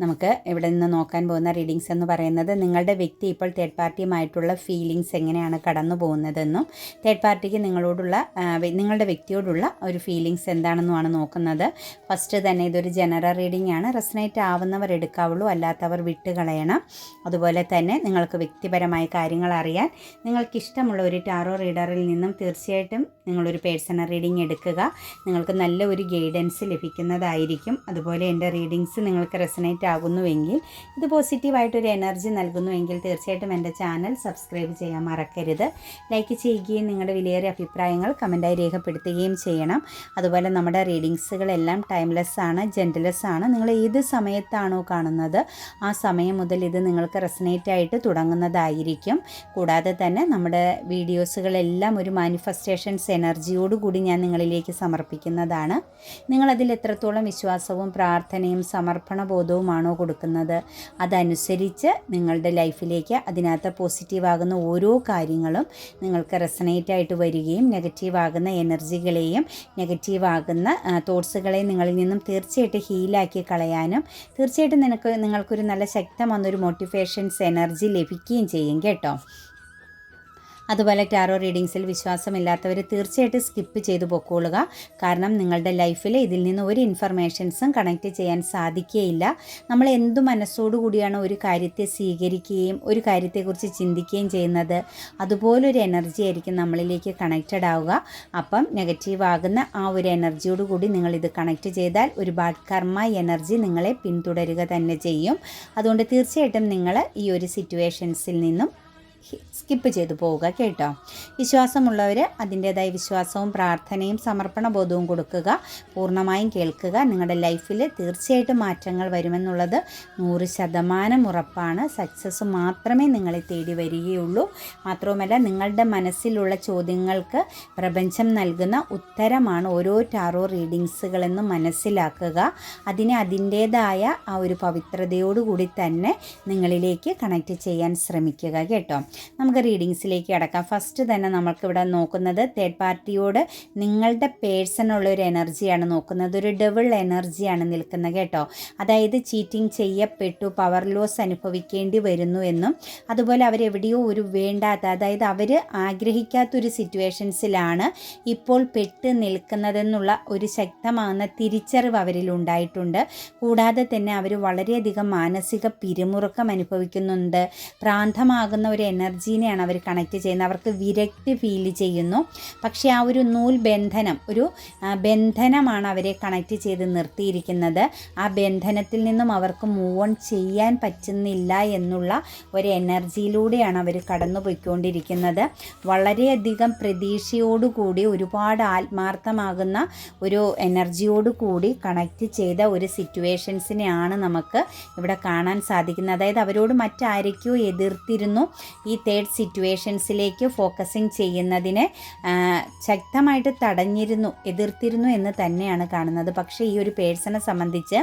നമുക്ക് ഇവിടെ നിന്ന് നോക്കാൻ പോകുന്ന റീഡിങ്സ് എന്ന് പറയുന്നത് നിങ്ങളുടെ വ്യക്തി ഇപ്പോൾ തേർഡ് പാർട്ടിയുമായിട്ടുള്ള ഫീലിങ്സ് എങ്ങനെയാണ് കടന്നു പോകുന്നതെന്നും തേർഡ് പാർട്ടിക്ക് നിങ്ങളോടുള്ള നിങ്ങളുടെ വ്യക്തിയോടുള്ള ഒരു ഫീലിങ്സ് എന്താണെന്നുമാണ് നോക്കുന്നത്. ഫസ്റ്റ് തന്നെ ഇതൊരു ജനറൽ റീഡിംഗ് ആണ്. റെസനേറ്റ് ആവുന്നവർ എടുക്കാവുള്ളൂ അല്ലാത്തവർ വിട്ടുകളയണം. അതുപോലെ തന്നെ നിങ്ങൾക്ക് വ്യക്തിപരമായ കാര്യങ്ങൾ അറിയാൻ നിങ്ങൾക്ക് ഇഷ്ടമുള്ള ഒരു ടാറോ റീഡറിൽ നിന്നും തീർച്ചയായിട്ടും നിങ്ങളൊരു പേഴ്സണൽ റീഡിംഗ് എടുക്കുക. നിങ്ങൾക്ക് നല്ല ഒരു ഗൈഡൻസ് ലഭിക്കുന്നതായിരിക്കും. അതുപോലെ എന്റെ റീഡിങ്സ് നിങ്ങൾക്ക് റെസനേറ്റ് ആകുന്നുവെങ്കിൽ ഇത് പോസിറ്റീവായിട്ടൊരു എനർജി നൽകുന്നുവെങ്കിൽ തീർച്ചയായിട്ടും എന്റെ ചാനൽ സബ്സ്ക്രൈബ് ചെയ്യാൻ മറക്കരുത്. ലൈക്ക് ചെയ്യുകയും നിങ്ങളുടെ വിലയേറിയ അഭിപ്രായങ്ങൾ കമന്റായി രേഖപ്പെടുത്തുകയും ചെയ്യണം. അതുപോലെ നമ്മുടെ റീഡിങ്സുകളെല്ലാം ടൈംലെസ് ആണ് ജെന്റ്ലെസ് ആണ്. നിങ്ങൾ ഏത് സമയത്താണോ കാണുന്നത് ആ സമയം മുതൽ ഇത് നിങ്ങൾക്ക് റെസനേറ്റ് ആയിട്ട് തുടങ്ങുന്നതായിരിക്കും. കൂടാതെ തന്നെ നമ്മുടെ വീഡിയോസുകളെല്ലാം ഒരു മാനിഫെസ്റ്റേഷൻസ് എനർജിയോടുകൂടി ഞാൻ നിങ്ങളിലേക്ക് സമർപ്പിക്കുന്നതാണ്. നിങ്ങളതിൽ എത്രത്തോളം വിശ്വാസവും പ്രാർത്ഥനയും സമർപ്പണ ബോധവുമാണോ കൊടുക്കുന്നത്? അതനുസരിച്ച് നിങ്ങളുടെ ലൈഫിലേക്ക് അതിനകത്ത് പോസിറ്റീവാകുന്ന ഓരോ കാര്യങ്ങളും നിങ്ങൾക്ക് റെസനേറ്റ് ആയിട്ട് വരികയും നെഗറ്റീവാകുന്ന എനർജികളെയും നെഗറ്റീവ് ആകുന്ന തോട്ട്സുകളെയും നിങ്ങളിൽ നിന്നും തീർച്ചയായിട്ടും ഹീലാക്കി കളയാനും തീർച്ചയായിട്ടും നിനക്ക് നിങ്ങൾക്കൊരു നല്ല ശക്തമെന്നൊരു മോട്ടിവേഷൻസ് എനർജി ലഭിക്കുകയും ചെയ്യും കേട്ടോ. അതുപോലെ ടാറോ റീഡിങ്സിൽ വിശ്വാസമില്ലാത്തവർ തീർച്ചയായിട്ടും സ്കിപ്പ് ചെയ്തു പൊക്കോളുക. കാരണം നിങ്ങളുടെ ലൈഫിൽ ഇതിൽ നിന്ന് ഒരു ഇൻഫർമേഷൻസും കണക്ട് ചെയ്യാൻ സാധിക്കുകയില്ല നമ്മൾ എന്തു മനസ്സോടുകൂടിയാണ് ഒരു കാര്യത്തെ സ്വീകരിക്കുകയും ഒരു കാര്യത്തെക്കുറിച്ച് ചിന്തിക്കുകയും ചെയ്യുന്നത്? അതുപോലൊരു എനർജി ആയിരിക്കും നമ്മളിലേക്ക് കണക്റ്റഡ് ആവുക. അപ്പം നെഗറ്റീവ് ആകുന്ന ആ ഒരു എനർജിയോട് കൂടി നിങ്ങൾ ഇത് കണക്ട് ചെയ്താൽ ഒരുപാട് കർമ്മ എനർജി നിങ്ങളെ പിന്തുടരുക തന്നെ ചെയ്യും. അതുകൊണ്ട് തീർച്ചയായിട്ടും നിങ്ങൾ ഈ ഒരു സിറ്റുവേഷൻസിൽ നിന്നും സ്കിപ്പ് ചെയ്തു പോവുക കേട്ടോ. വിശ്വാസമുള്ളവർ അതിന്റേതായ വിശ്വാസവും പ്രാർത്ഥനയും സമർപ്പണ ബോധവും കൊടുക്കുക പൂർണമായും കേൾക്കുക. നിങ്ങളുടെ ലൈഫിൽ തീർച്ചയായിട്ടും മാറ്റങ്ങൾ വരുമെന്നുള്ളത് നൂറ് ശതമാനം ഉറപ്പാണ്. സക്സസ് മാത്രമേ നിങ്ങളെ തേടി വരികയുള്ളൂ. മാത്രവുമല്ല നിങ്ങളുടെ മനസ്സിലുള്ള ചോദ്യങ്ങൾക്ക് പ്രപഞ്ചം നൽകുന്ന ഉത്തരമാണ് ഓരോ ടാറോ റീഡിങ്സുകളെന്ന് മനസ്സിലാക്കുക. അതിനെ അതിന്റേതായ ആ ഒരു പവിത്രതയോടുകൂടി തന്നെ നിങ്ങളിലേക്ക് കണക്റ്റ് ചെയ്യാൻ ശ്രമിക്കുക കേട്ടോ. നമുക്ക് റീഡിങ്സിലേക്ക് കടക്കാം. ഫസ്റ്റ് തന്നെ നമ്മൾക്കിവിടെ നോക്കുന്നത് തേർഡ് പാർട്ടിയോട് നിങ്ങളുടെ പേഴ്സണുള്ള ഒരു എനർജിയാണ് നോക്കുന്നത്. ഒരു ഡബിൾ എനർജിയാണ് നിൽക്കുന്നത് കേട്ടോ. അതായത് ചീറ്റിംഗ് ചെയ്യപ്പെട്ടു പവർ ലോസ് അനുഭവിക്കേണ്ടി വരുന്നു എന്നും അതുപോലെ അവരെവിടെയോ ഒരു വേണ്ടാത്ത അതായത് അവർ ആഗ്രഹിക്കാത്തൊരു സിറ്റുവേഷൻസിലാണ് ഇപ്പോൾ പെട്ട് നിൽക്കുന്നതെന്നുള്ള ഒരു ശക്തമാകുന്ന തിരിച്ചറിവ് അവരിൽ ഉണ്ടായിട്ടുണ്ട്. കൂടാതെ തന്നെ അവർ വളരെയധികം മാനസിക പിരിമുറുക്കം അനുഭവിക്കുന്നുണ്ട്. പ്രാന്തമാകുന്ന ഒരു എനർജീനെയാണ് അവർ കണക്ട് ചെയ്യുന്നത്. അവർക്ക് വിരക്തി ഫീൽ ചെയ്യുന്നു. പക്ഷേ ആ ഒരു നൂൽ ബന്ധനം ഒരു ബന്ധനമാണ് അവരെ കണക്ട് ചെയ്ത് നിർത്തിയിരിക്കുന്നത്. ആ ബന്ധനത്തിൽ നിന്നും അവർക്ക് മൂവ് ഓൺ ചെയ്യാൻ പറ്റുന്നില്ല എന്നുള്ള ഒരു എനർജിയിലൂടെയാണ് അവർ കടന്നു പോയിക്കൊണ്ടിരിക്കുന്നത് വളരെയധികം പ്രതീക്ഷയോടുകൂടി ഒരുപാട് ആത്മാർത്ഥമാകുന്ന ഒരു എനർജിയോടുകൂടി കണക്ട് ചെയ്ത ഒരു സിറ്റുവേഷൻസിനെയാണ് നമുക്ക് ഇവിടെ കാണാൻ സാധിക്കുന്നത്. അതായത് അവരോട് മറ്റാരൊക്കെയോ എതിർത്തിരുന്നു. ഈ തേർഡ് സിറ്റുവേഷൻസിലേക്ക് ഫോക്കസിങ് ചെയ്യുന്നതിനെ ശക്തമായിട്ട് തടഞ്ഞിരുന്നു എതിർത്തിരുന്നു എന്ന് തന്നെയാണ് കാണുന്നത്. പക്ഷേ ഈ ഒരു പേഴ്സണെ സംബന്ധിച്ച്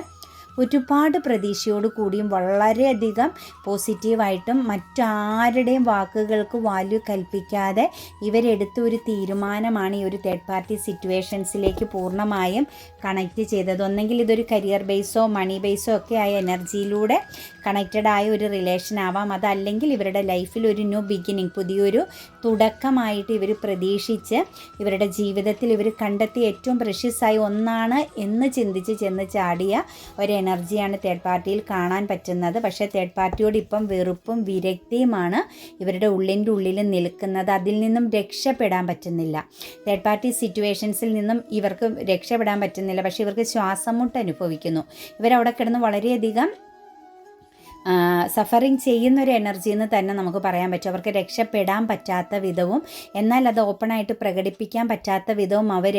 ഒരുപാട് പ്രതീക്ഷയോട് കൂടിയും വളരെയധികം പോസിറ്റീവായിട്ടും മറ്റാരുടെയും വാക്കുകൾക്ക് വാല്യൂ കൽപ്പിക്കാതെ ഇവരെടുത്ത ഒരു തീരുമാനമാണ് ഈ ഒരു തേർഡ് പാർട്ടി സിറ്റുവേഷൻസിലേക്ക് പൂർണമായും കണക്റ്റ് ചെയ്തത്. ഒന്നെങ്കിൽ ഇതൊരു കരിയർ ബേസോ മണി ബേസോ ഒക്കെ ആയ എനർജിയിലൂടെ കണക്റ്റഡ് ആയ ഒരു റിലേഷൻ ആവാം. അതല്ലെങ്കിൽ ഇവരുടെ ലൈഫിൽ ഒരു ന്യൂ ബിഗിനിങ് പുതിയൊരു തുടക്കമായിട്ട് ഇവർ പ്രതീക്ഷിച്ച് ഇവരുടെ ജീവിതത്തിൽ ഇവർ കണ്ടെത്തിയ ഏറ്റവും പ്രഷ്യസായ ഒന്നാണ് എന്ന് ചിന്തിച്ച് ചെന്ന് ചാടിയ ഒരു എനർജിയാണ് തേർഡ് പാർട്ടിയിൽ കാണാൻ പറ്റുന്നത്. പക്ഷേ തേർഡ് പാർട്ടിയോട് ഇപ്പം വെറുപ്പും വിരക്തിയുമാണ് ഇവരുടെ ഉള്ളിന്റെ ഉള്ളിൽ നിൽക്കുന്നത്. അതിൽ നിന്നും രക്ഷപ്പെടാൻ പറ്റുന്നില്ല. തേർഡ് പാർട്ടി സിറ്റുവേഷൻസിൽ നിന്നും ഇവർക്ക് രക്ഷപ്പെടാൻ പറ്റുന്നില്ല. പക്ഷേ ഇവർക്ക് ശ്വാസം മുട്ട് അനുഭവിക്കുന്നു. ഇവരവിടെ കിടന്ന് വളരെയധികം സഫറിങ് ചെയ്യുന്ന ഒരു എനർജി എന്ന് തന്നെ നമുക്ക് പറയാൻ പറ്റും. അവർക്ക് രക്ഷപ്പെടാൻ പറ്റാത്ത വിധവും എന്നാൽ അത് ഓപ്പണായിട്ട് പ്രകടിപ്പിക്കാൻ പറ്റാത്ത വിധവും അവർ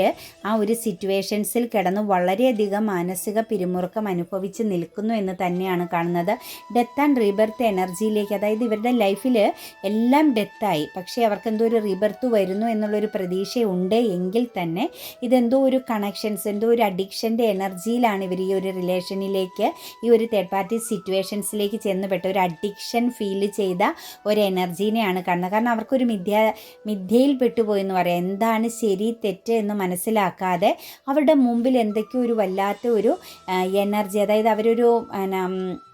ആ ഒരു സിറ്റുവേഷൻസിൽ കിടന്ന് വളരെയധികം മാനസിക പിരിമുറുക്കം അനുഭവിച്ച് നിൽക്കുന്നു എന്ന് തന്നെയാണ് കാണുന്നത്. ഡെത്ത് ആൻഡ് റീബർത്ത് എനർജിയിലേക്ക് അതായത് ഇവരുടെ ലൈഫിൽ എല്ലാം ഡെത്തായി പക്ഷേ അവർക്ക് എന്തോ ഒരു റീബർത്ത് വരുന്നു എന്നുള്ളൊരു പ്രതീക്ഷയുണ്ട് എങ്കിൽ തന്നെ ഇതെന്തോ ഒരു കണക്ഷൻസ് എന്തോ ഒരു അഡിക്ഷന്റെ എനർജിയിലാണ് ഇവർ ഈ ഒരു റിലേഷനിലേക്ക് ഈ ഒരു തേർഡ് പാർട്ടി സിറ്റുവേഷൻസിലേക്ക് എനർജിയിലേക്ക് ചെന്നുപെട്ട ഒരു അഡിക്ഷൻ ഫീൽ ചെയ്ത ഒരു എനർജീനെയാണ് കാണുന്നത് കാരണം അവർക്കൊരു മിഥ്യ മിഥ്യയിൽ പെട്ടുപോയി എന്ന് പറയാം. എന്താണ് ശരി തെറ്റ് എന്ന് മനസ്സിലാക്കാതെ അവരുടെ മുമ്പിൽ എന്തൊക്കെയോ ഒരു വല്ലാത്ത ഒരു എനർജി അതായത് അവരൊരു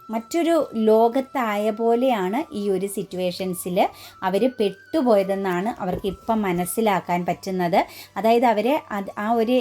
മറ്റൊരു ലോകത്തായ പോലെയാണ് ഈ ഒരു സിറ്റുവേഷൻസിൽ അവർ പെട്ടുപോയതെന്നാണ് അവർക്ക് ഇപ്പം മനസ്സിലാക്കാൻ പറ്റുന്നത്. അതായത് അവരെ ആ ഒരു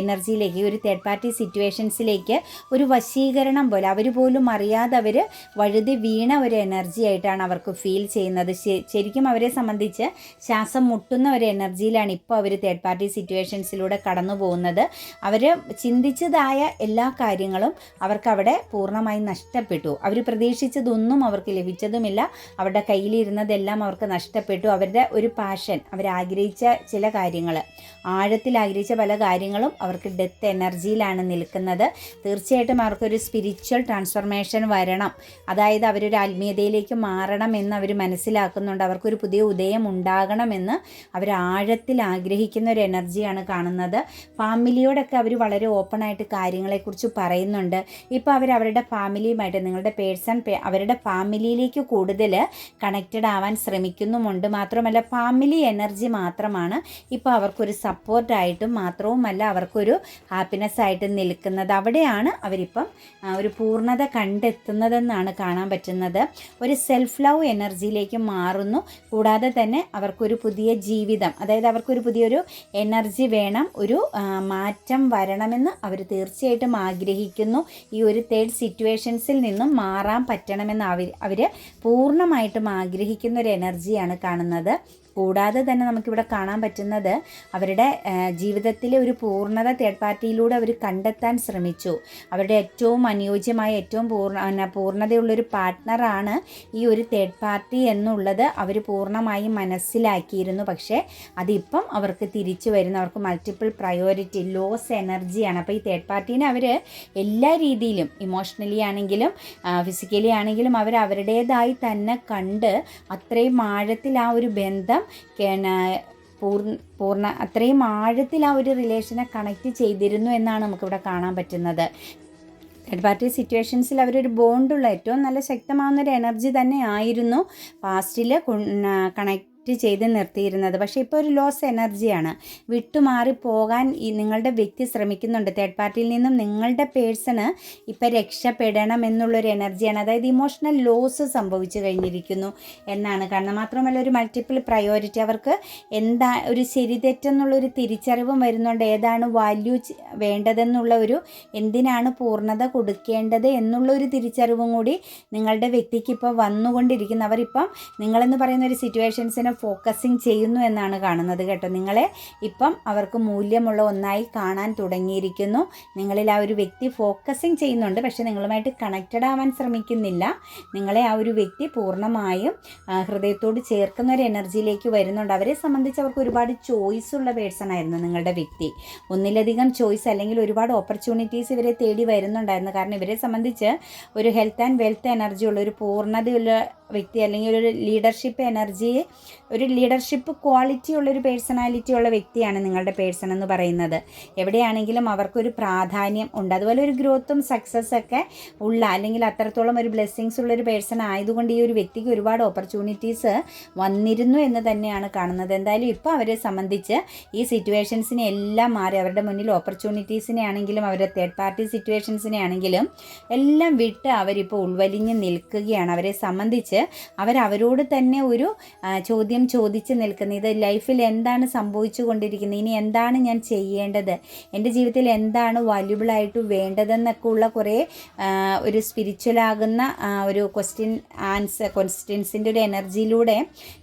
എനർജിയിലേക്ക് ഒരു തേർഡ് പാർട്ടി സിറ്റുവേഷൻസിലേക്ക് ഒരു വശീകരണം പോലെ അവർ പോലും അറിയാതെ അവർ വഴുതി വീണ ഒരു എനർജി ആയിട്ടാണ് അവർക്ക് ഫീൽ ചെയ്യുന്നത്. ശരിക്കും അവരെ സംബന്ധിച്ച് ശ്വാസം മുട്ടുന്ന ഒരു എനർജിയിലാണ് ഇപ്പോൾ അവർ തേർഡ് പാർട്ടി സിറ്റുവേഷൻസിലൂടെ കടന്നു പോകുന്നത് അവർ ചിന്തിച്ചതായ എല്ലാ കാര്യങ്ങളും അവർക്കവിടെ പൂർണമായി നഷ്ടപ്പെട്ടു. അവർ പ്രതീക്ഷിച്ചതൊന്നും അവർക്ക് ലഭിച്ചതുമില്ല. അവരുടെ കയ്യിലിരുന്നതെല്ലാം അവർക്ക് നഷ്ടപ്പെട്ടു. അവരുടെ ഒരു പാഷൻ അവരാഗ്രഹിച്ച ചില കാര്യങ്ങൾ ആഴത്തിൽ ആഗ്രഹിച്ച പല കാര്യങ്ങളും അവർക്ക് ഡെത്ത് എനർജിയിലാണ് നിൽക്കുന്നത്. തീർച്ചയായിട്ടും അവർക്കൊരു സ്പിരിച്വൽ ട്രാൻസ്ഫർമേഷൻ വരണം. അതായത് അവരൊരു ആത്മീയതയിലേക്ക് മാറണം എന്ന് അവർ മനസ്സിലാക്കുന്നുണ്ട്. അവർക്കൊരു പുതിയ ഉദയം ഉണ്ടാകണമെന്ന് അവർ ആഴത്തിൽ ആഗ്രഹിക്കുന്ന ഒരു എനർജിയാണ് കാണുന്നത്. ഫാമിലിയോടൊക്കെ അവർ വളരെ ഓപ്പണായിട്ട് കാര്യങ്ങളെക്കുറിച്ച് പറയുന്നുണ്ട്. ഇപ്പോൾ അവർ അവരുടെ ഫാമിലിയുമായിട്ട് നിങ്ങളുടെ പേഴ്സൺ അവരുടെ ഫാമിലിയിലേക്ക് കൂടുതൽ കണക്റ്റഡ് ആവാൻ ശ്രമിക്കുന്നുമുണ്ട്. മാത്രമല്ല ഫാമിലി എനർജി മാത്രമാണ് ഇപ്പോൾ അവർക്കൊരു സപ്പോർട്ടായിട്ടും മാത്രവുമല്ല അവർക്കൊരു ഹാപ്പിനെസ് ആയിട്ട് നിൽക്കുന്നത്. അവിടെയാണ് അവരിപ്പം ഒരു പൂർണത കണ്ടെത്തുന്നതെന്നാണ് കാണാൻ പറ്റുന്നത്. ഒരു സെൽഫ് ലവ് എനർജിയിലേക്ക് മാറുന്നു. കൂടാതെ തന്നെ അവർക്കൊരു പുതിയ ജീവിതം അതായത് അവർക്കൊരു പുതിയൊരു എനർജി വേണം ഒരു മാറ്റം വരണമെന്ന് അവർ തീർച്ചയായിട്ടും ആഗ്രഹിക്കുന്നു. ഈ ഒരു തേർഡ് സിറ്റുവേഷൻസിൽ നിന്നും മാറാൻ പറ്റണമെന്ന് അവർ അവർ പൂർണമായിട്ടും ആഗ്രഹിക്കുന്ന ഒരു എനർജിയാണ് കാണുന്നത്. കൂടാതെ തന്നെ നമുക്കിവിടെ കാണാൻ പറ്റുന്നത് അവരുടെ ജീവിതത്തിലെ ഒരു പൂർണത തേർഡ് പാർട്ടിയിലൂടെ അവർ കണ്ടെത്താൻ ശ്രമിച്ചു. അവരുടെ ഏറ്റവും അനുയോജ്യമായ ഏറ്റവും പൂർണ പൂർണതയുള്ളൊരു പാർട്ട്ണറാണ് ഈ ഒരു തേർഡ് പാർട്ടി എന്നുള്ളത് അവർ പൂർണമായും മനസ്സിലാക്കിയിരുന്നു. പക്ഷേ അതിപ്പം അവർക്ക് തിരിച്ചു വരുന്നു അവർക്ക് മൾട്ടിപ്പിൾ പ്രയോറിറ്റി ലോസ് എനർജിയാണ് അപ്പോൾ ഈ തേർഡ് പാർട്ടീനെ അവർ എല്ലാ രീതിയിലും ഇമോഷണലി ആണെങ്കിലും ഫിസിക്കലി ആണെങ്കിലും അവർ അവരുടേതായി തന്നെ കണ്ട് അത്രയും ആഴത്തിൽ ആ ഒരു ബന്ധം പൂർണ പൂർണ അത്രയും ആഴത്തിൽ ആ ഒരു റിലേഷനെ കണക്റ്റ് ചെയ്തിരുന്നു എന്നാണ് നമുക്കിവിടെ കാണാൻ പറ്റുന്നത്. തേർഡ് പാർട്ടി സിറ്റുവേഷൻസിൽ അവരൊരു ബോണ്ടുള്ള ഏറ്റവും നല്ല ശക്തമാവുന്ന ഒരു എനർജി തന്നെ ആയിരുന്നു. പാസ്റ്റിൽ കണക്ട് ചെയ്ത് നിർത്തിയിരുന്നത്. പക്ഷേ ഇപ്പോൾ ഒരു ലോസ് എനർജിയാണ് വിട്ടുമാറി പോകാൻ ഈ നിങ്ങളുടെ വ്യക്തി ശ്രമിക്കുന്നുണ്ട്. തേർഡ് പാർട്ടിയിൽ നിന്നും നിങ്ങളുടെ പേഴ്സണ് ഇപ്പം രക്ഷപ്പെടണം എന്നുള്ളൊരു എനർജിയാണ് അതായത് ഇമോഷണൽ ലോസ് സംഭവിച്ചു കഴിഞ്ഞിരിക്കുന്നു എന്നാണ്. കാരണം മാത്രമല്ല ഒരു മൾട്ടിപ്പിൾ പ്രയോറിറ്റി അവർക്ക് എന്താ ഒരു ശരി തെറ്റെന്നുള്ളൊരു തിരിച്ചറിവും വരുന്നുണ്ട്. ഏതാണ് വാല്യൂ വേണ്ടതെന്നുള്ള ഒരു എന്തിനാണ് പൂർണത കൊടുക്കേണ്ടത് എന്നുള്ള ഒരു തിരിച്ചറിവും കൂടി നിങ്ങളുടെ വ്യക്തിക്ക് ഇപ്പോൾ വന്നുകൊണ്ടിരിക്കുന്നു. അവരിപ്പം നിങ്ങളെന്ന് പറയുന്ന ഒരു സിറ്റുവേഷൻസിനെ ഫോക്കസിങ് ചെയ്യുന്നു എന്നാണ് കാണുന്നത് കേട്ടോ. നിങ്ങളെ ഇപ്പം അവർക്ക് മൂല്യമുള്ള ഒന്നായി കാണാൻ തുടങ്ങിയിരിക്കുന്നു. നിങ്ങളിൽ ആ ഒരു വ്യക്തി ഫോക്കസിങ് ചെയ്യുന്നുണ്ട്. പക്ഷെ നിങ്ങളുമായിട്ട് കണക്റ്റഡ് ആവാൻ ശ്രമിക്കുന്നില്ല. നിങ്ങളെ ആ ഒരു വ്യക്തി പൂർണമായും ഹൃദയത്തോട് ചേർക്കുന്ന ഒരു എനർജിയിലേക്ക് വരുന്നുണ്ട്. അവരെ സംബന്ധിച്ച് അവർക്ക് ഒരുപാട് ചോയ്സ് ഉള്ള പേഴ്സൺ ആയിരുന്നു നിങ്ങളുടെ വ്യക്തി. ഒന്നിലധികം ചോയ്സ് അല്ലെങ്കിൽ ഒരുപാട് ഓപ്പർച്യൂണിറ്റീസ് ഇവരെ തേടി വരുന്നുണ്ടായിരുന്നു. കാരണം ഇവരെ സംബന്ധിച്ച് ഒരു ഹെൽത്ത് ആൻഡ് വെൽത്ത് എനർജി ഉള്ള ഒരു പൂർണതയുള്ള വ്യക്തി അല്ലെങ്കിൽ ഒരു ലീഡർഷിപ്പ് എനർജി ഒരു ലീഡർഷിപ്പ് ക്വാളിറ്റി ഉള്ളൊരു പേഴ്സണാലിറ്റി ഉള്ള വ്യക്തിയാണ് നിങ്ങളുടെ പേഴ്സൺ എന്ന് പറയുന്നത്. എവിടെയാണെങ്കിലും അവർക്കൊരു പ്രാധാന്യം ഉണ്ട്. അതുപോലെ ഒരു ഗ്രോത്തും സക്സസ് ഒക്കെ ഉള്ള അല്ലെങ്കിൽ അത്രത്തോളം ഒരു ബ്ലെസ്സിങ്സ് ഉള്ളൊരു പേഴ്സൺ ആയതുകൊണ്ട് ഈ ഒരു വ്യക്തിക്ക് ഒരുപാട് ഓപ്പർച്യൂണിറ്റീസ് വന്നിരുന്നു എന്ന് തന്നെയാണ് കാണുന്നത്. എന്തായാലും ഇപ്പോൾ അവരെ സംബന്ധിച്ച് ഈ സിറ്റുവേഷൻസിനെ എല്ലാം മാറി അവരുടെ മുന്നിൽ ഓപ്പർച്യൂണിറ്റീസിനെ ആണെങ്കിലും അവരുടെ തേർഡ് പാർട്ടി സിറ്റുവേഷൻസിനെ ആണെങ്കിലും എല്ലാം വിട്ട് അവരിപ്പോൾ ഉൾവലിഞ്ഞ് നിൽക്കുകയാണ്. അവരെ സംബന്ധിച്ച് അവരവരോട് തന്നെ ഒരു ചോദ്യം ചോദിച്ച് നിൽക്കുന്നത് ഇത് ലൈഫിൽ എന്താണ് സംഭവിച്ചു കൊണ്ടിരിക്കുന്നത് ഇനി എന്താണ് ഞാൻ ചെയ്യേണ്ടത്? എന്റെ ജീവിതത്തിൽ എന്താണ് വാല്യുബിളായിട്ട് വേണ്ടതെന്നൊക്കെ ഉള്ള കുറേ ഒരു സ്പിരിച്വലാകുന്ന ഒരു ക്വസ്റ്റ്യൻ ആൻസർ ക്വസ്റ്റ്യൻസിന്റെ ഒരു എനർജിയിലൂടെ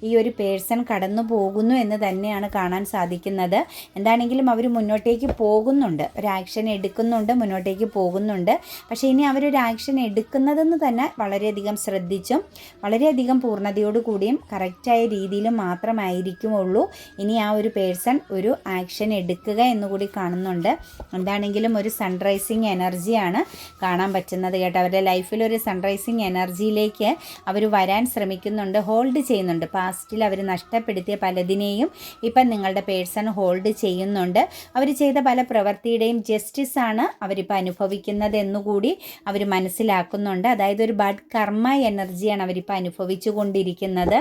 ഈ ഒരു പേഴ്സൺ കടന്നു പോകുന്നു എന്ന് തന്നെയാണ് കാണാൻ സാധിക്കുന്നത്. എന്താണെങ്കിലും അവർ മുന്നോട്ടേക്ക് പോകുന്നുണ്ട്. ഒരു ആക്ഷൻ എടുക്കുന്നുണ്ട് മുന്നോട്ടേക്ക് പോകുന്നുണ്ട്. പക്ഷേ ഇനി അവരൊരു ആക്ഷൻ എടുക്കുന്നതെന്ന് തന്നെ വളരെയധികം ശ്രദ്ധിച്ചും വളരെയധികം പൂർണതയോടുകൂടിയും കറക്റ്റായ രീതിയിലും മാത്രമായിരിക്കുമുള്ളൂ. ഇനി ആ ഒരു പേഴ്സൺ ഒരു ആക്ഷൻ എടുക്കുക എന്നുകൂടി കാണുന്നുണ്ട്. എന്താണെങ്കിലും ഒരു സൺറൈസിങ് എനർജിയാണ് കാണാൻ പറ്റുന്നത് കേട്ടോ. അവരുടെ ലൈഫിൽ ഒരു സൺറൈസിങ് എനർജിയിലേക്ക് അവർ വരാൻ ശ്രമിക്കുന്നുണ്ട് ഹോൾഡ് ചെയ്യുന്നുണ്ട്. പാസ്റ്റിൽ അവർ നഷ്ടപ്പെടുത്തിയ പലതിനെയും ഇപ്പം നിങ്ങളുടെ പേഴ്സൺ ഹോൾഡ് ചെയ്യുന്നുണ്ട്. അവർ ചെയ്ത പല പ്രവൃത്തിയുടെയും ജസ്റ്റിസ് ആണ് അവരിപ്പോൾ അനുഭവിക്കുന്നത് എന്നുകൂടി അവർ മനസ്സിലാക്കുന്നുണ്ട്. അതായത് ഒരു ബഡ് കർമ്മ എനർജിയാണ് അവരിപ്പോൾ അനുഭവിച്ചു കൊണ്ടിരിക്കുന്നത്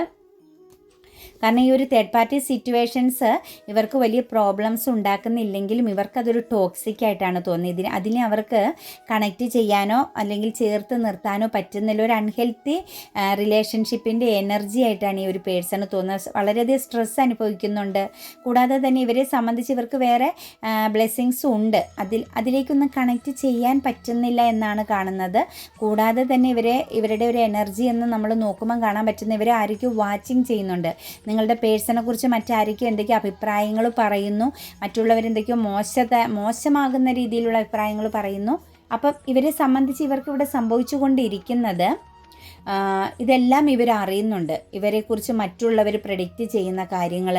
കാരണം ഈ ഒരു തേർഡ് പാർട്ടി സിറ്റുവേഷൻസ് ഇവർക്ക് വലിയ പ്രോബ്ലംസ് ഉണ്ടാക്കുന്നില്ലെങ്കിലും ഇവർക്കതൊരു ടോക്സിക് ആയിട്ടാണ് തോന്നിയത് ഇതിന് അതിനെ അവർക്ക് കണക്റ്റ് ചെയ്യാനോ അല്ലെങ്കിൽ ചേർത്ത് നിർത്താനോ പറ്റുന്നില്ല. ഒരു അൺഹെൽത്തി റിലേഷൻഷിപ്പിന്റെ എനർജി ആയിട്ടാണ് ഈ ഒരു പേഴ്സണ് തോന്നുന്നത്. വളരെയധികം സ്ട്രെസ് അനുഭവിക്കുന്നുണ്ട്. കൂടാതെ തന്നെ ഇവരെ സംബന്ധിച്ച് ഇവർക്ക് വേറെ ബ്ലെസ്സിങ്സും ഉണ്ട്. അതിൽ അതിലേക്കൊന്നും കണക്റ്റ് ചെയ്യാൻ പറ്റുന്നില്ല എന്നാണ് കാണുന്നത്. കൂടാതെ തന്നെ ഇവരെ ഇവരുടെ ഒരു എനർജി എന്ന് നമ്മൾ നോക്കുമ്പോൾ കാണാൻ പറ്റുന്ന ഇവരെ ആരൊക്കെയോ വാച്ചിങ് ചെയ്യുന്നുണ്ട്. നിങ്ങളുടെ പേഴ്സണെ കുറിച്ച് മറ്റാരൊക്കെ എന്തൊക്കെയോ അഭിപ്രായങ്ങൾ പറയുന്നു? മറ്റുള്ളവർ മറ്റുള്ളവരെന്തൊക്കെയോ മോശത മോശമാകുന്ന രീതിയിലുള്ള അഭിപ്രായങ്ങൾ പറയുന്നു. അപ്പം ഇവരെ സംബന്ധിച്ച് ഇവർക്ക് ഇവിടെ സംഭവിച്ചുകൊണ്ടിരിക്കുന്നത് ഇതെല്ലാം ഇവർ അറിയുന്നുണ്ട് ഇവരെക്കുറിച്ച് മറ്റുള്ളവർ പ്രഡിക്റ്റ് ചെയ്യുന്ന കാര്യങ്ങൾ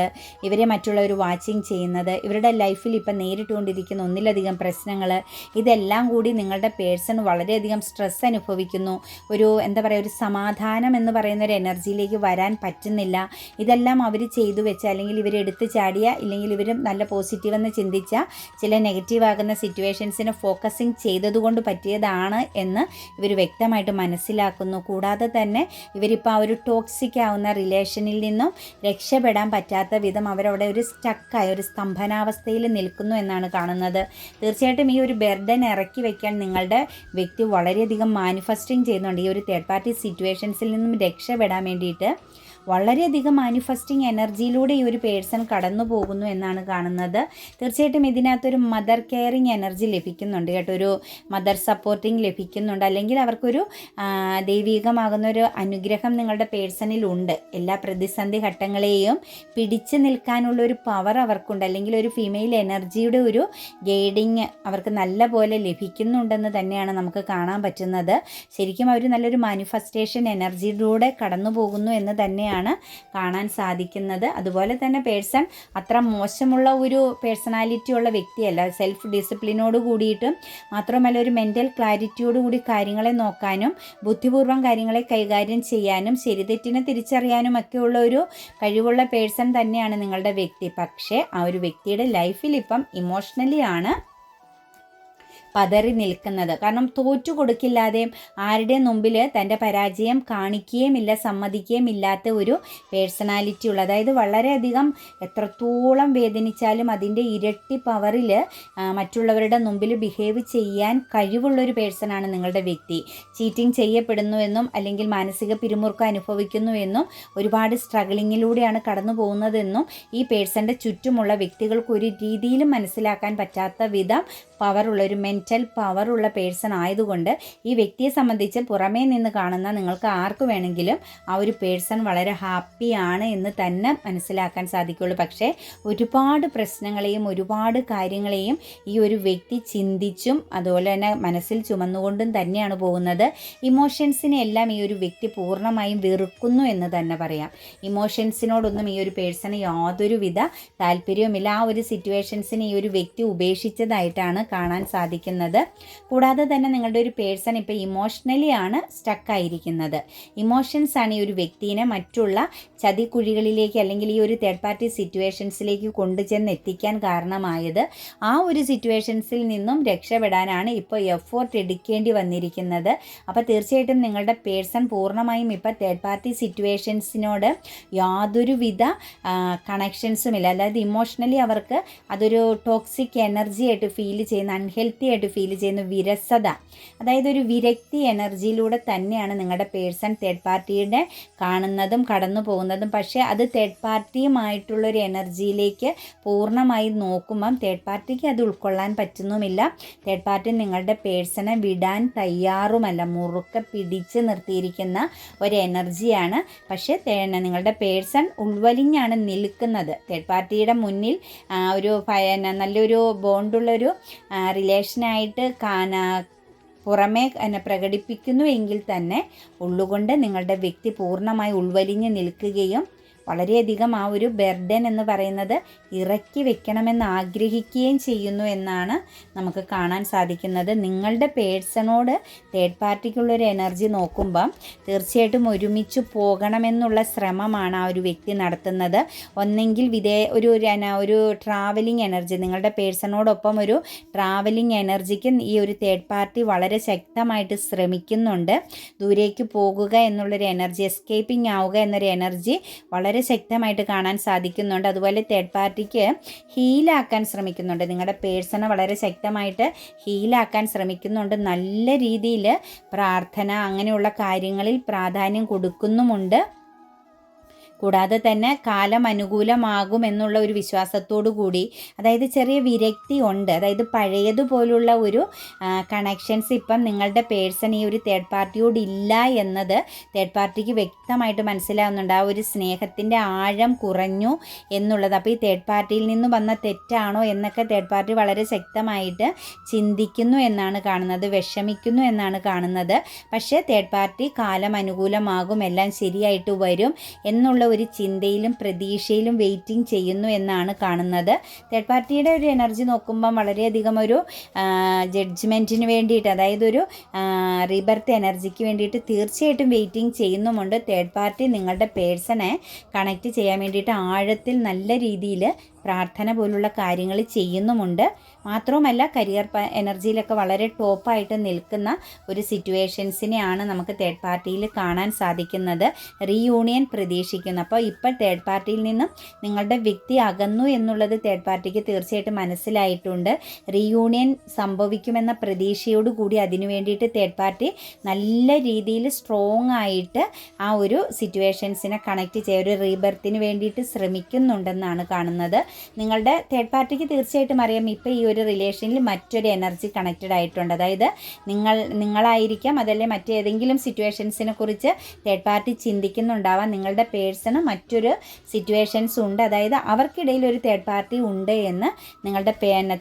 ഇവരെ മറ്റുള്ളവർ വാച്ചിങ് ചെയ്യുന്നത് ഇവരുടെ ലൈഫിൽ ഇപ്പം നേരിട്ടുകൊണ്ടിരിക്കുന്ന ഒന്നിലധികം പ്രശ്നങ്ങൾ ഇതെല്ലാം കൂടി നിങ്ങളുടെ പേഴ്സൺ വളരെയധികം സ്ട്രെസ് അനുഭവിക്കുന്നു. ഒരു എന്താ പറയുക ഒരു സമാധാനം എന്ന് പറയുന്ന ഒരു എനർജിയിലേക്ക് വരാൻ പറ്റുന്നില്ല. ഇതെല്ലാം അവർ ചെയ്തു വെച്ച അല്ലെങ്കിൽ ഇവർ എടുത്തു ചാടിയ ഇല്ലെങ്കിൽ ഇവർ നല്ല പോസിറ്റീവ് എന്ന് ചിന്തിച്ച ചില നെഗറ്റീവ് ആകുന്ന സിറ്റുവേഷൻസിനെ ഫോക്കസിങ് ചെയ്തതുകൊണ്ട് പറ്റിയതാണ് എന്ന് ഇവർ വ്യക്തമായിട്ട് മനസ്സിലാക്കുന്നു. കൂടാതെ കൂടാതെ തന്നെ ഇവരിപ്പോൾ ആ ഒരു ടോക്സിക് ആവുന്ന റിലേഷനിൽ നിന്നും രക്ഷപ്പെടാൻ പറ്റാത്ത വിധം അവരവിടെ ഒരു സ്റ്റക്കായ ഒരു സ്തംഭനാവസ്ഥയിൽ നിൽക്കുന്നു എന്നാണ് കാണുന്നത്. തീർച്ചയായിട്ടും ഈ ഒരു ബെർഡൻ ഇറക്കി വയ്ക്കാൻ നിങ്ങളുടെ വ്യക്തി വളരെയധികം മാനിഫെസ്റ്റിംഗ് ചെയ്യുന്നുണ്ട്. ഈ ഒരു തേർഡ് പാർട്ടി സിറ്റുവേഷൻസിൽ നിന്നും രക്ഷപ്പെടാൻ വേണ്ടിയിട്ട് വളരെയധികം മാനിഫെസ്റ്റിംഗ് എനർജിയിലൂടെ ഈ ഒരു പേഴ്സൺ കടന്നു പോകുന്നു എന്നാണ് കാണുന്നത്. തീർച്ചയായിട്ടും ഇതിനകത്തൊരു മദർ കെയറിങ് എനർജി ലഭിക്കുന്നുണ്ട് കേട്ടോ. ഒരു മദർ സപ്പോർട്ടിങ് ലഭിക്കുന്നുണ്ട്. അല്ലെങ്കിൽ അവർക്കൊരു ദൈവീകമാകുന്ന ഒരു അനുഗ്രഹം നിങ്ങളുടെ പേഴ്സണിൽ ഉണ്ട്. എല്ലാ പ്രതിസന്ധി ഘട്ടങ്ങളെയും പിടിച്ചു നിൽക്കാനുള്ള ഒരു പവർ അവർക്കുണ്ട്. അല്ലെങ്കിൽ ഒരു ഫീമെയിൽ എനർജിയുടെ ഒരു ഗൈഡിങ് അവർക്ക് നല്ല പോലെ ലഭിക്കുന്നുണ്ടെന്ന് തന്നെയാണ് നമുക്ക് കാണാൻ പറ്റുന്നത്. ശരിക്കും അവർ നല്ലൊരു മാനിഫെസ്റ്റേഷൻ എനർജിയിലൂടെ കടന്നു പോകുന്നു എന്ന് തന്നെയാണ് തന്നെയാണ് കാണാൻ സാധിക്കുന്നത്. അതുപോലെ തന്നെ പേഴ്സൺ അത്ര മോശമുള്ള ഒരു പേഴ്സണാലിറ്റി ഉള്ള വ്യക്തിയല്ല. സെൽഫ് ഡിസിപ്ലിനോട് കൂടിയിട്ട് മാത്രമല്ല ഒരു മെന്റൽ ക്ലാരിറ്റിയോട് കൂടി കാര്യങ്ങളെ നോക്കാനും ബുദ്ധിപൂർവം കാര്യങ്ങളെ കൈകാര്യം ചെയ്യാനും ശരിതെറ്റിനെ തിരിച്ചറിയാനും ഒക്കെ ഉള്ള ഒരു കഴിവുള്ള പേഴ്സൺ തന്നെയാണ് നിങ്ങളുടെ വ്യക്തി. പക്ഷേ ആ ഒരു വ്യക്തിയുടെ ലൈഫിൽ ഇപ്പം ഇമോഷണലി ആണ് പതറി നിൽക്കുന്നത്. കാരണം തോറ്റു കൊടുക്കില്ലാതെയും ആരുടെ മുമ്പിൽ തന്റെ പരാജയം കാണിക്കുകയുമില്ല സമ്മതിക്കുകയും ഇല്ലാത്ത ഒരു പേഴ്സണാലിറ്റി ഉള്ള അതായത് വളരെയധികം എത്രത്തോളം വേദനിച്ചാലും അതിന്റെ ഇരട്ടി പവറിൽ മറ്റുള്ളവരുടെ മുമ്പിൽ ബിഹേവ് ചെയ്യാൻ കഴിവുള്ളൊരു പേഴ്സണാണ് നിങ്ങളുടെ വ്യക്തി. ചീറ്റിംഗ് ചെയ്യപ്പെടുന്നുവെന്നും അല്ലെങ്കിൽ മാനസിക പിരിമുറുക്കം അനുഭവിക്കുന്നുവെന്നും ഒരുപാട് സ്ട്രഗ്ലിങ്ങിലൂടെയാണ് കടന്നു പോകുന്നതെന്നും ഈ പേഴ്സന്റെ ചുറ്റുമുള്ള വ്യക്തികൾക്ക് ഒരു രീതിയിലും മനസ്സിലാക്കാൻ പറ്റാത്ത വിധം പവറുള്ള ഒരു മെന്റൽ പവറുള്ള പേഴ്സൺ ആയതുകൊണ്ട് ഈ വ്യക്തിയെ സംബന്ധിച്ച് പുറമേ നിന്ന് കാണുന്ന നിങ്ങൾക്ക് ആർക്ക് വേണമെങ്കിലും ആ ഒരു പേഴ്സൺ വളരെ ഹാപ്പിയാണ് എന്ന് തന്നെ മനസ്സിലാക്കാൻ സാധിക്കുള്ളൂ. പക്ഷേ ഒരുപാട് പ്രശ്നങ്ങളെയും ഒരുപാട് കാര്യങ്ങളെയും ഈ ഒരു വ്യക്തി ചിന്തിച്ചും അതുപോലെ തന്നെ മനസ്സിൽ ചുമന്നുകൊണ്ടും തന്നെയാണ് പോകുന്നത്. ഇമോഷൻസിനെ എല്ലാം ഈ ഒരു വ്യക്തി പൂർണമായും വെറുക്കുന്നു എന്ന് തന്നെ പറയാം. ഇമോഷൻസിനോടൊന്നും ഈ ഒരു പേഴ്സണ് യാതൊരുവിധ താല്പര്യവുമില്ല. ആ ഒരു സിറ്റുവേഷൻസിനെ ഈ ഒരു വ്യക്തി ഉപേക്ഷിച്ചതായിട്ടാണ് കാണാൻ സാധിക്കുന്നത്. കൂടാതെ തന്നെ നിങ്ങളുടെ ഒരു പേഴ്സൺ ഇപ്പോൾ ഇമോഷണലി ആണ് സ്റ്റക്കായിരിക്കുന്നത് ഇമോഷൻസ് ആണ് ഈ ഒരു വ്യക്തിനെ മറ്റുള്ള ചതിക്കുഴികളിലേക്ക് അല്ലെങ്കിൽ ഈ ഒരു തേർഡ് പാർട്ടി സിറ്റുവേഷൻസിലേക്ക് കൊണ്ടുചെന്ന് എത്തിക്കാൻ കാരണമായത്. ആ ഒരു സിറ്റുവേഷൻസിൽ നിന്നും രക്ഷപ്പെടാനാണ് ഇപ്പോൾ എഫോർട്ട് എടുക്കേണ്ടി വന്നിരിക്കുന്നത്. അപ്പോൾ തീർച്ചയായിട്ടും നിങ്ങളുടെ പേഴ്സൺ പൂർണമായും ഇപ്പോൾ തേർഡ് പാർട്ടി സിറ്റുവേഷൻസിനോട് യാതൊരുവിധ കണക്ഷൻസും ഇല്ല. അതായത് ഇമോഷണലി അവർക്ക് അതൊരു ടോക്സിക് എനർജി ആയിട്ട് ഫീൽ ചെയ്യുന്ന അൺഹെൽത്തി ആയിട്ട് ഫീൽ ചെയ്യുന്ന വിരസത. അതായത് ഒരു വിരക്തി എനർജിയിലൂടെ തന്നെയാണ് നിങ്ങളുടെ പേഴ്സൺ തേർഡ് പാർട്ടിയുടെ കാണുന്നതും കടന്നു പോകുന്നതും. പക്ഷേ അത് തേർഡ് പാർട്ടിയുമായിട്ടുള്ളൊരു എനർജിയിലേക്ക് പൂർണമായി നോക്കുമ്പം തേർഡ് പാർട്ടിക്ക് അത് ഉൾക്കൊള്ളാൻ പറ്റുന്നുമില്ല. തേർഡ് പാർട്ടി നിങ്ങളുടെ പേഴ്സണെ വിടാൻ തയ്യാറുമല്ല. മുറുക്കെ പിടിച്ച് നിർത്തിയിരിക്കുന്ന ഒരു എനർജിയാണ്. പക്ഷേ നിങ്ങളുടെ പേഴ്സൺ ഉൾവലിഞ്ഞാണ് നിൽക്കുന്നത്. തേർഡ് പാർട്ടിയുടെ മുന്നിൽ ഒരു നല്ലൊരു ബോണ്ടുള്ളൊരു റിലേഷനായിട്ട് കാണാ പുറമേ എന്നെ പ്രകടിപ്പിക്കുന്നു എങ്കിൽ തന്നെ ഉള്ളുകൊണ്ട് നിങ്ങളുടെ വ്യക്തി പൂർണമായി ഉൾവലിഞ്ഞ് നിൽക്കുകയും വളരെയധികം ആ ഒരു ബെർഡൻ എന്ന് പറയുന്നത് ഇറക്കി വെക്കണമെന്ന് ആഗ്രഹിക്കുകയും ചെയ്യുന്നു എന്നാണ് നമുക്ക് കാണാൻ സാധിക്കുന്നത്. നിങ്ങളുടെ പേഴ്സണോട് തേർഡ് പാർട്ടിക്കുള്ളൊരു എനർജി നോക്കുമ്പം തീർച്ചയായിട്ടും ഒരുമിച്ച് പോകണമെന്നുള്ള ശ്രമമാണ് ആ ഒരു വ്യക്തി നടത്തുന്നത്. ഒന്നെങ്കിൽ വിദേ ഒരു ഒരു ട്രാവലിംഗ് എനർജി നിങ്ങളുടെ പേഴ്സണോടൊപ്പം ഒരു ട്രാവലിംഗ് എനർജിക്ക് ഈ ഒരു തേർഡ് പാർട്ടി വളരെ ശക്തമായിട്ട് ശ്രമിക്കുന്നുണ്ട്. ദൂരേക്ക് പോകുക എന്നുള്ളൊരു എനർജി എസ്കേപ്പിംഗ് ആവുക എന്നൊരു എനർജി വളരെ വളരെ ശക്തമായിട്ട് കാണാൻ സാധിക്കുന്നുണ്ട്. അതുപോലെ തേർഡ് പാർട്ടിക്ക് ഹീലാക്കാൻ ശ്രമിക്കുന്നുണ്ട്. നിങ്ങളുടെ പേഴ്സണെ വളരെ ശക്തമായിട്ട് ഹീലാക്കാൻ ശ്രമിക്കുന്നുണ്ട്. നല്ല രീതിയിൽ പ്രാർത്ഥന അങ്ങനെയുള്ള കാര്യങ്ങളിൽ പ്രാധാന്യം കൊടുക്കുന്നുമുണ്ട്. കൂടാതെ തന്നെ കാലം അനുകൂലമാകും എന്നുള്ള ഒരു വിശ്വാസത്തോടു കൂടി അതായത് ചെറിയ വിരക്തി ഉണ്ട്. അതായത് പഴയതുപോലുള്ള ഒരു കണക്ഷൻസ് ഇപ്പം നിങ്ങളുടെ പേഴ്സൺ ഈ ഒരു തേർഡ് പാർട്ടിയോട് ഇല്ല എന്നത് തേർഡ് പാർട്ടിക്ക് വ്യക്തമായിട്ട് മനസ്സിലാവുന്നുണ്ട്. ആ ഒരു സ്നേഹത്തിന്റെ ആഴം കുറഞ്ഞു എന്നുള്ളത്. അപ്പോൾ ഈ തേർഡ് പാർട്ടിയിൽ നിന്ന് വന്ന തെറ്റാണോ എന്നൊക്കെ തേർഡ് പാർട്ടി വളരെ ശക്തമായിട്ട് ചിന്തിക്കുന്നു എന്നാണ് കാണുന്നത് വിഷമിക്കുന്നു എന്നാണ് കാണുന്നത്. പക്ഷേ തേർഡ് പാർട്ടി കാലം അനുകൂലമാകും എല്ലാം ശരിയായിട്ട് വരും എന്നുള്ള ഒരു ചിന്തയിലും പ്രതീക്ഷയിലും വെയിറ്റിംഗ് ചെയ്യുന്നു എന്നാണ് കാണുന്നത്. തേർഡ് പാർട്ടിയുടെ ഒരു എനർജി നോക്കുമ്പം വളരെയധികം ഒരു ജഡ്ജ്മെന്റിന് വേണ്ടിയിട്ട് അതായത് ഒരു റിബർത്ത് എനർജിക്ക് വേണ്ടിയിട്ട് തീർച്ചയായിട്ടും വെയിറ്റിംഗ് ചെയ്യുന്നുമുണ്ട്. തേർഡ് പാർട്ടി നിങ്ങളുടെ പേഴ്സണെ കണക്റ്റ് ചെയ്യാൻ വേണ്ടിയിട്ട് ആഴത്തിൽ നല്ല രീതിയിൽ പ്രാർത്ഥന പോലുള്ള കാര്യങ്ങൾ ചെയ്യുന്നുമുണ്ട്. മാത്രവുമല്ല കരിയർ എനർജിയിലൊക്കെ വളരെ ടോപ്പായിട്ട് നിൽക്കുന്ന ഒരു സിറ്റുവേഷൻസിനെയാണ് നമുക്ക് തേർഡ് പാർട്ടിയിൽ കാണാൻ സാധിക്കുന്നത്. റീയൂണിയൻ പ്രതീക്ഷിക്കുന്നു. അപ്പോൾ ഇപ്പോൾ തേർഡ് പാർട്ടിയിൽ നിന്നും നിങ്ങളുടെ വ്യക്തി അകന്നു എന്നുള്ളത് തേർഡ് പാർട്ടിക്ക് തീർച്ചയായിട്ടും മനസ്സിലായിട്ടുണ്ട്. റീയൂണിയൻ സംഭവിക്കുമെന്ന പ്രതീക്ഷയോട് കൂടി അതിനു വേണ്ടിയിട്ട് തേർഡ് പാർട്ടി നല്ല രീതിയിൽ സ്ട്രോങ് ആയിട്ട് ആ ഒരു സിറ്റുവേഷൻസിനെ കണക്ട് ചെയ്യുക ഒരു റീബർത്തിന് വേണ്ടിയിട്ട് ശ്രമിക്കുന്നുണ്ടെന്നാണ് കാണുന്നത്. നിങ്ങളുടെ തേർഡ് പാർട്ടിക്ക് തീർച്ചയായിട്ടും അറിയാം. ഇപ്പോൾ ഈ റിലേഷനിൽ മറ്റൊരു എനർജി കണക്റ്റഡ് ആയിട്ടുണ്ട്. അതായത് നിങ്ങൾ നിങ്ങളായിരിക്കാം അതല്ലേ മറ്റേതെങ്കിലും സിറ്റുവേഷൻസിനെ കുറിച്ച് തേർഡ് പാർട്ടി ചിന്തിക്കുന്നുണ്ടാവാം. നിങ്ങളുടെ പേഴ്സണ് മറ്റൊരു സിറ്റുവേഷൻസ് ഉണ്ട്. അതായത് അവർക്കിടയിൽ ഒരു തേർഡ് പാർട്ടി ഉണ്ട് എന്ന് നിങ്ങളുടെ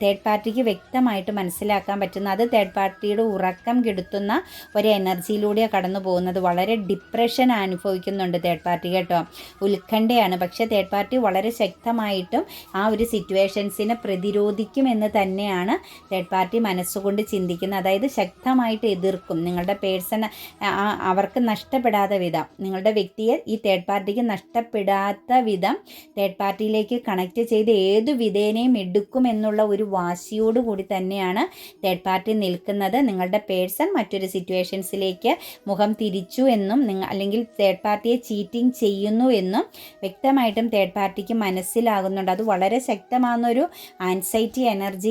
തേർഡ് പാർട്ടിക്ക് വ്യക്തമായിട്ട് മനസ്സിലാക്കാൻ പറ്റുന്ന അത് തേർഡ് പാർട്ടിയുടെ ഉറക്കം കെടുത്തുന്ന ഒരു എനർജിയിലൂടെ കടന്നു പോകുന്നത്. വളരെ ഡിപ്രഷൻ അനുഭവിക്കുന്നുണ്ട് തേർഡ് പാർട്ടി കേട്ടോ. ഉത്കണ്ഠയാണ്. പക്ഷേ തേർഡ് പാർട്ടി വളരെ ശക്തമായിട്ടും ആ ഒരു സിറ്റുവേഷൻസിനെ പ്രതിരോധിക്കുമെന്ന് തന്നെയാണ് തേർഡ് പാർട്ടി മനസ്സുകൊണ്ട് ചിന്തിക്കുന്നത്. അതായത് ശക്തമായിട്ട് എതിർക്കും. നിങ്ങളുടെ പേഴ്സൺ അവർക്ക് നഷ്ടപ്പെടാത്ത വിധം. നിങ്ങളുടെ വ്യക്തിയെ ഈ തേർഡ് പാർട്ടിക്ക് നഷ്ടപ്പെടാത്ത വിധം തേർഡ് പാർട്ടിയിലേക്ക് കണക്ട് ചെയ്ത് ഏതു വിധേനയും എടുക്കും എന്നുള്ള ഒരു വാശിയോട് കൂടി തന്നെയാണ് തേർഡ് പാർട്ടി നിൽക്കുന്നത്. നിങ്ങളുടെ പേഴ്സൺ മറ്റൊരു സിറ്റുവേഷൻസിലേക്ക് മുഖം തിരിച്ചു എന്നും നിങ്ങൾ അല്ലെങ്കിൽ തേർഡ് പാർട്ടിയെ ചീറ്റിംഗ് ചെയ്യുന്നു എന്നും വ്യക്തമായിട്ടും തേർഡ് പാർട്ടിക്ക് മനസ്സിലാകുന്നുണ്ട്. അത് വളരെ ശക്തമാകുന്നൊരു ആൻസൈറ്റി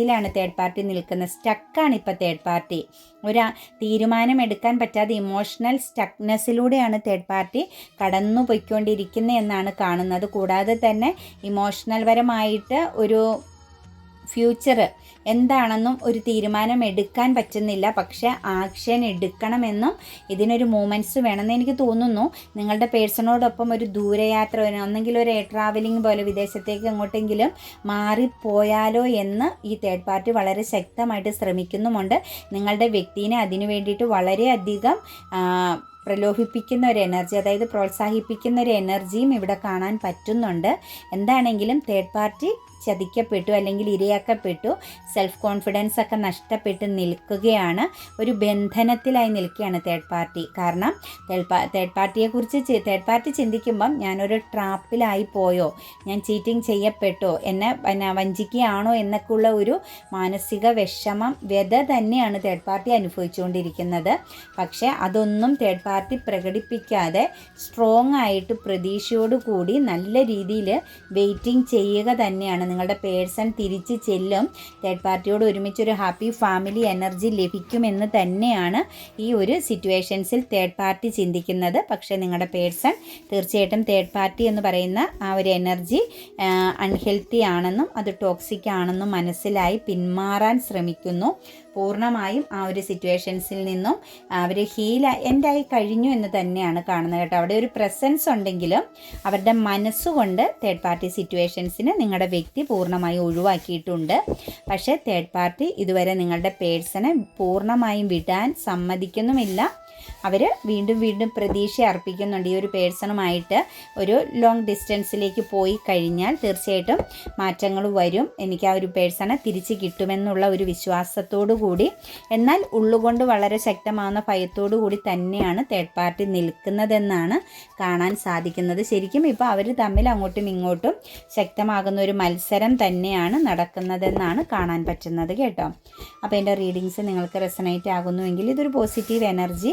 എനർജിയിലാണ് തേർഡ് പാർട്ടി നിൽക്കുന്നത്. സ്റ്റക്കാണ് ഇപ്പോൾ തേർഡ് പാർട്ടി ഒരു തീരുമാനം എടുക്കാൻ പറ്റാതെ ഇമോഷണൽ സ്റ്റക്നെസ്സിലൂടെയാണ് തേർഡ് പാർട്ടി കടന്നു പോയിക്കൊണ്ടിരിക്കുന്നത് എന്നാണ് കാണുന്നത്. കൂടാതെ തന്നെ ഇമോഷണൽ പരമായിട്ട് ഒരു ഫ്യൂച്ചർ എന്താണെന്നും ഒരു തീരുമാനം എടുക്കാൻ പറ്റുന്നില്ല. പക്ഷെ ആക്ഷൻ എടുക്കണമെന്നും ഇതിനൊരു മൂമെന്റ്സ് വേണമെന്ന് എനിക്ക് തോന്നുന്നു. നിങ്ങളുടെ പേഴ്സണോടൊപ്പം ഒരു ദൂരയാത്ര ഒന്നെങ്കിലും ഒരു ട്രാവലിംഗ് പോലെ വിദേശത്തേക്ക് എങ്ങോട്ടെങ്കിലും മാറിപ്പോയാലോ എന്ന് ഈ തേർഡ് പാർട്ടി വളരെ ശക്തമായിട്ട് ശ്രമിക്കുന്നുമുണ്ട്. നിങ്ങളുടെ വ്യക്തിനെ അതിനു വേണ്ടിയിട്ട് വളരെയധികം പ്രലോഭിപ്പിക്കുന്ന ഒരു എനർജി അതായത് പ്രോത്സാഹിപ്പിക്കുന്ന ഒരു എനർജിയും ഇവിടെ കാണാൻ പറ്റുന്നുണ്ട്. എന്താണെങ്കിലും തേർഡ് പാർട്ടി ചതിക്കപ്പെട്ടു അല്ലെങ്കിൽ ഇരയാക്കപ്പെട്ടു സെൽഫ് കോൺഫിഡൻസ് ഒക്കെ നഷ്ടപ്പെട്ട് നിൽക്കുകയാണ് ഒരു ബന്ധനത്തിലായി നിൽക്കുകയാണ് തേർഡ് പാർട്ടി കാരണം തേർഡ് പാർട്ടിയെക്കുറിച്ച് തേർഡ് പാർട്ടി ചിന്തിക്കുമ്പം ഞാനൊരു ട്രാപ്പിലായി പോയോ ഞാൻ ചീറ്റിംഗ് ചെയ്യപ്പെട്ടോ എന്നെ വഞ്ചിക്കുകയാണോ എന്നൊക്കെയുള്ള ഒരു മാനസിക വിഷമം വ്യത തന്നെയാണ് തേർഡ് പാർട്ടി അനുഭവിച്ചുകൊണ്ടിരിക്കുന്നത്. പക്ഷേ അതൊന്നും തേർഡ് പാർട്ടി പ്രകടിപ്പിക്കാതെ സ്ട്രോങ് ആയിട്ട് പ്രതീക്ഷയോട് കൂടി നല്ല രീതിയിൽ വെയിറ്റിംഗ് ചെയ്യുക തന്നെയാണ്. നിങ്ങളുടെ പേഴ്സൺ തിരിച്ച് ചെല്ലും. തേർഡ് പാർട്ടിയോട് ഒരുമിച്ചൊരു ഹാപ്പി ഫാമിലി എനർജി ലഭിക്കുമെന്ന് തന്നെയാണ് ഈ ഒരു സിറ്റുവേഷൻസിൽ തേർഡ് പാർട്ടി ചിന്തിക്കുന്നത്. പക്ഷേ നിങ്ങളുടെ പേഴ്സൺ തീർച്ചയായിട്ടും തേർഡ് പാർട്ടി എന്ന് പറയുന്ന ആ ഒരു എനർജി അൺഹെൽത്തി ആണെന്നും അത് ടോക്സിക് ആണെന്നും മനസ്സിലായി പിന്മാറാൻ ശ്രമിക്കുന്നു. പൂർണമായും ആ ഒരു സിറ്റുവേഷൻസിൽ നിന്നും അവർ ഹീൽ എൻഡായി കഴിഞ്ഞു എന്ന് തന്നെയാണ് കാണുന്നത് കേട്ടോ. അവിടെ ഒരു പ്രസൻസ് ഉണ്ടെങ്കിലും അവരുടെ മനസ്സുകൊണ്ട് തേർഡ് പാർട്ടി സിറ്റുവേഷൻസിന് നിങ്ങളുടെ വ്യക്തി പൂർണമായും ഒഴിവാക്കിയിട്ടുണ്ട്. പക്ഷേ തേർഡ് പാർട്ടി ഇതുവരെ നിങ്ങളുടെ പേഴ്സണെ പൂർണമായും വിടാൻ സമ്മതിക്കുന്നുമില്ല. അവർ വീണ്ടും വീണ്ടും പ്രതീക്ഷ അർപ്പിക്കുന്നുണ്ട്. ഈ ഒരു പേഴ്സണുമായിട്ട് ഒരു ലോങ് ഡിസ്റ്റൻസിലേക്ക് പോയി കഴിഞ്ഞാൽ തീർച്ചയായിട്ടും മാറ്റങ്ങൾ വരും. എനിക്ക് ആ ഒരു പേഴ്സണെ തിരിച്ച് കിട്ടുമെന്നുള്ള ഒരു വിശ്വാസത്തോടു കൂടി. എന്നാൽ ഉള്ളുകൊണ്ട് വളരെ ശക്തമാകുന്ന ഭയത്തോടു കൂടി തന്നെയാണ് തേർഡ് പാർട്ടി നിൽക്കുന്നതെന്നാണ് കാണാൻ സാധിക്കുന്നത്. ശരിക്കും ഇപ്പോൾ അവർ തമ്മിൽ അങ്ങോട്ടും ഇങ്ങോട്ടും ശക്തമാകുന്ന ഒരു മത്സരം തന്നെയാണ് നടക്കുന്നതെന്നാണ് കാണാൻ പറ്റുന്നത് കേട്ടോ. അപ്പോൾ എന്റെ റീഡിങ്സ് നിങ്ങൾക്ക് റെസനേറ്റ് ആകുന്നുവെങ്കിൽ ഇതൊരു പോസിറ്റീവ് എനർജി